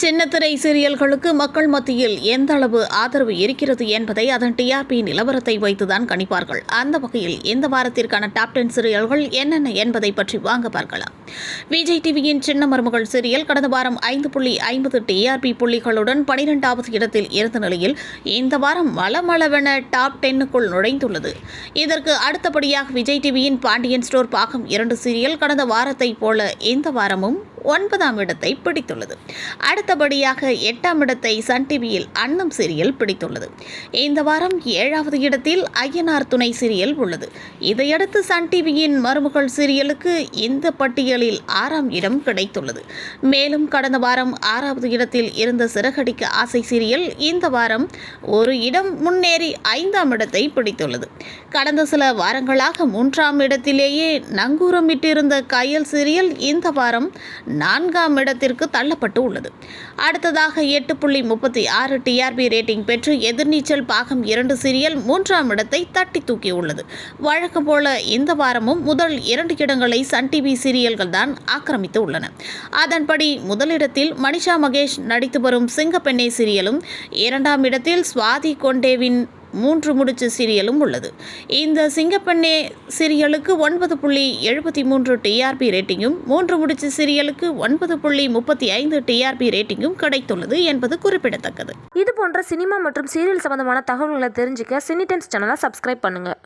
சின்னத்திரை சீரியல்களுக்கு மக்கள் மத்தியில் எந்த அளவு ஆதரவு இருக்கிறது என்பதை அதன் டிஆர்பி நிலவரத்தை வைத்துதான் கணிப்பார்கள். அந்த வகையில் இந்த வாரத்திற்கான டாப் டென் சீரியல்கள் என்னென்ன என்பதை பற்றி வாங்க பார்க்கலாம். விஜய் டிவியின் சின்ன மருமகள் சீரியல் கடந்த வாரம் ஐந்து புள்ளி ஐம்பது டிஆர்பி புள்ளிகளுடன் பனிரெண்டாவது இடத்தில் இருந்த நிலையில் இந்த வாரம் மலமளவென டாப் டென்னுக்குள் நுழைந்துள்ளது. இதற்கு அடுத்தபடியாக விஜய் டிவியின் பாண்டியன் ஸ்டோர் பாகம் இரண்டு சீரியல் கடந்த வாரத்தைப் போல இந்த வாரமும் ஒன்பதாம் இடத்தை பிடித்துள்ளது. அடுத்தபடியாக எட்டாம் இடத்தை சன் டிவியில் அன்னம் சீரியல் பிடித்துள்ளது. இந்த வாரம் ஏழாவது இடத்தில் ஐயனார் துணை சீரியல் உள்ளது. இதையடுத்து சன் டிவியின் மருமகள் சீரியலுக்கு இந்த பட்டியலில் ஆறாம் இடம் கிடைத்துள்ளது. மேலும் கடந்த வாரம் ஆறாவது இடத்தில் இருந்த சிறகடிக்க ஆசை சீரியல் இந்த வாரம் ஒரு இடம் முன்னேறி ஐந்தாம் இடத்தை பிடித்துள்ளது. கடந்த சில வாரங்களாக மூன்றாம் இடத்திலேயே நங்கூரமிட்டிருந்த கயல் சீரியல் இந்த வாரம் நான்காம் இடத்திற்கு தள்ளப்பட்டு உள்ளது. அடுத்ததாக எட்டு புள்ளி முப்பத்தி ஆறு டிஆர்பி ரேட்டிங் பெற்று எதிர்நீச்சல் பாகம் இரண்டு சீரியல் மூன்றாம் இடத்தை தட்டி தூக்கியுள்ளது வழக்கம் போல இந்த வாரமும் முதல் இரண்டு இடங்களை சன் டிவி சீரியல்கள் தான் ஆக்கிரமித்து உள்ளன. அதன்படி முதலிடத்தில் மனிஷா மகேஷ் நடித்து வரும் சிங்கப்பெண்ணை சீரியலும் இரண்டாம் இடத்தில் சுவாதி கொண்டேவின் மூன்று முடிச்சு சீரியலும் உள்ளது. இந்த சிங்கப்பெண்ணே சீரியலுக்கு ஒன்பது புள்ளி எழுபத்தி மூன்று டிஆர்பி ரேட்டிங்கும் மூன்று முடிச்சு சீரியலுக்கு ஒன்பது புள்ளி முப்பத்தி ஐந்து டிஆர்பி ரேட்டிங்கும் கிடைத்துள்ளது என்பது குறிப்பிடத்தக்கது. இது போன்ற சினிமா மற்றும் சீரியல் சம்பந்தமான தகவல்களை தெரிஞ்சுக்க சினி டைம்ஸ் சேனலை சப்ஸ்கிரைப் பண்ணுங்கள்